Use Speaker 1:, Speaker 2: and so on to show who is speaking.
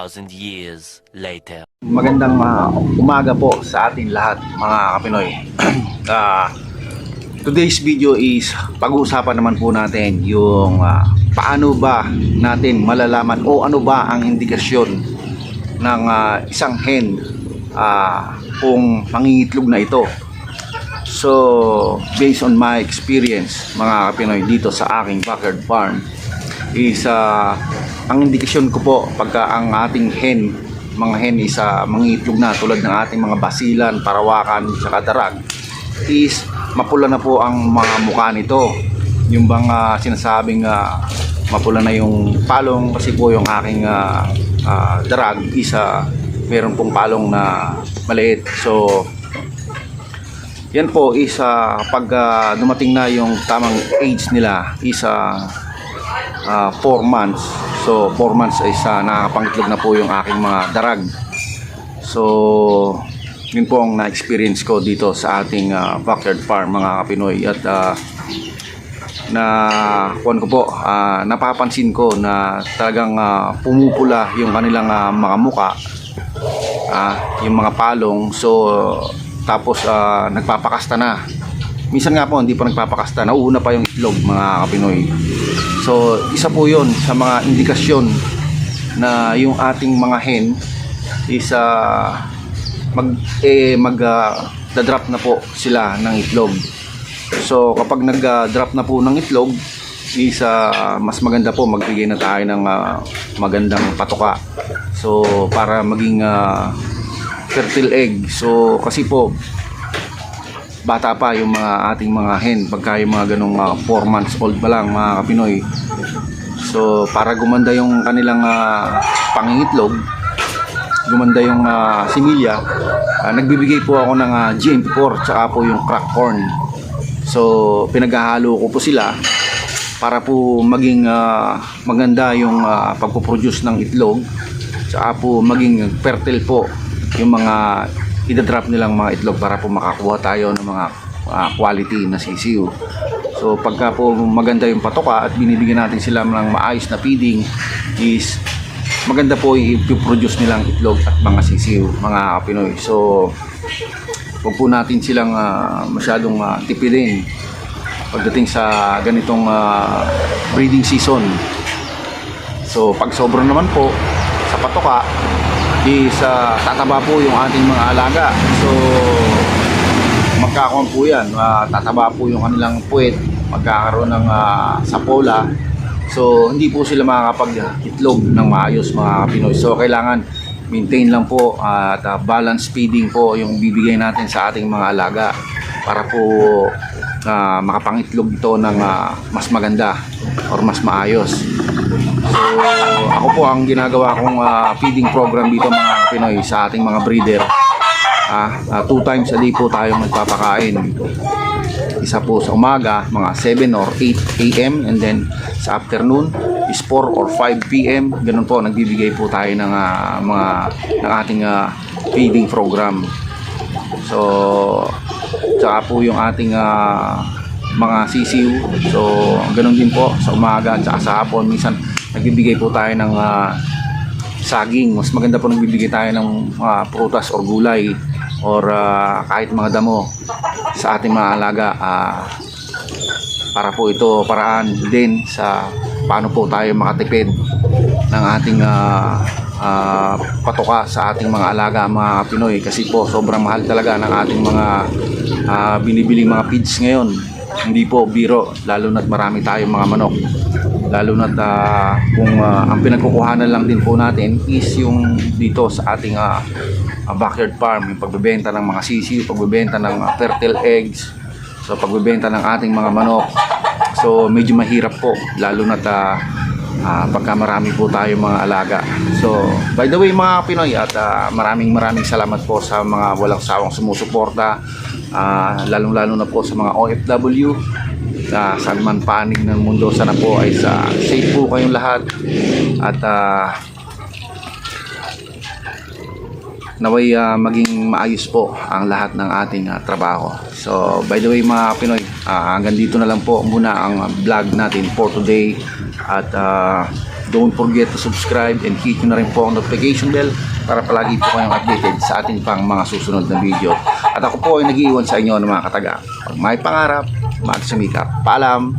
Speaker 1: 2,000 years later.
Speaker 2: Magandang ah, umaga po sa atin lahat mga kapinoy. Ah, today's video is pag-uusapan naman po natin yung ah, paano ba natin malalaman o ano ba ang indikasyon ng ah, isang hen ah, kung mangingitlog na ito. So, based on my experience mga kapinoy dito sa aking backyard farm is ah, ang indikasyon ko po pagka ang ating hen mga hen is uh, mangitlog na tulad ng ating mga basilan, parawakan, saka darag is mapula na po ang mga mukha nito. Yung bang ah, sinasabing ah, mapula na yung palong kasi po yung aking ah, ah, darag is ah, meron pong palong na maliit. So yan po is ah, pag ah, dumating na yung tamang age nila is 4 months. So 4 months ay sa nakakapangitlog na po yung aking mga darag. So yun po ang na-experience ko dito sa ating ah, backyard farm mga kapinoy. At ah, na kuwan ko po ah, napapansin ko na talagang ah, pumupula yung kanilang ah, mga muka ah, yung mga palong. So tapos ah, nagpapakasta na. Minsan nga po hindi pa nagpapakasta. Nauuna pa yung itlog mga kapinoy so isa po yon sa mga indikasyon na yung ating mga hen is ah, mag eh, mag ah, dadrop na po sila ng itlog. So kapag nag-drop na po ng itlog is ah, mas maganda po magbigay na tayo ng ah, magandang patoka so para maging ah, fertile egg. So kasi po bata pa yung mga ating mga hen pagka yung mga ganong 4 months old pa lang mga kapinoy. So para gumanda yung kanilang ah, pangingitlog gumanda yung ah, similya ah, nagbibigay po ako ng ah, GMP4 tsaka po yung crack corn. So pinaghahalo ko po sila para po maging ah, maganda yung ah, pagpo-produce ng itlog tsaka po maging fertile po yung mga idadrop nilang mga itlog para po makakuha tayo ng mga ah, quality na sisiw. So pagka po maganda yung patoka at binibigyan natin sila ng maayos na feeding is maganda po i-produce nilang itlog at mga sisiw, mga Pinoy. So huwag po natin silang ah, masyadong ah, tipidin pagdating sa ganitong ah, breeding season. So pag sobra naman po sa patoka is ah, tataba po yung ating mga alaga. So magkakaroon po yan. Ah, tataba po yung kanilang puwet. Magkakaroon ng ah, sapola. So hindi po sila makakapag-itlog ng maayos mga Pinoy. So kailangan maintain lang po at ah, balance feeding po yung bibigay natin sa ating mga alaga para po ah, makapangitlog ito ng ah, mas maganda or mas maayos. So, ako po ang ginagawa kong ah, feeding program dito mga Pinoy sa ating mga breeder. Ah, ah, two times a day po tayong nagpapakain. Isa po sa umaga, mga 7 or 8 a.m. and then sa afternoon is 4 or 5 p.m. Ganun po, nagbibigay po tayo ng ah, mga ng ating ah, feeding program. So, tsaka po yung ating ah, mga sisiw. So, ganun din po sa umaga at sa hapon. Minsan, nagbibigay po tayo ng ah, saging. Mas maganda po nagbibigay tayo ng ah, prutas or gulay or ah, kahit mga damo sa ating mga alaga. Ah, para po ito paraan din sa paano po tayo makatipid ng ating ah, ah, patoka sa ating mga alaga mga Pinoy kasi po sobrang mahal talaga ng ating mga ah, binibiling mga feeds ngayon hindi po biro lalo na't marami tayong mga manok lalo na't ah, kung ah, ang pinagkukuhanan lang din po natin is yung dito sa ating ah, backyard farm yung pagbebenta ng mga sisiw pagbebenta ng ah, fertile eggs So pagbebenta ng ating mga manok. So medyo mahirap po lalo na ta ah, pagka marami po tayo mga alaga. So by the way mga Pinoy at ah, maraming maraming salamat po sa mga walang sawang sumusuporta ah, lalong lalo na po sa mga OFW na saan man panig ng mundo sana po ay sa safe po kayong lahat at ah, naway ah, maging maayos po ang lahat ng ating ah, trabaho. So, by the way mga Pinoy, ah, hanggang dito na lang po muna ang vlog natin for today. At ah, don't forget to subscribe and hit nyo na rin po ang notification bell para palagi po kayong updated sa ating pang mga susunod na video. At ako po ay nag-iwan sa inyo ng mga kataga. Pag may pangarap, magsumikap. Paalam!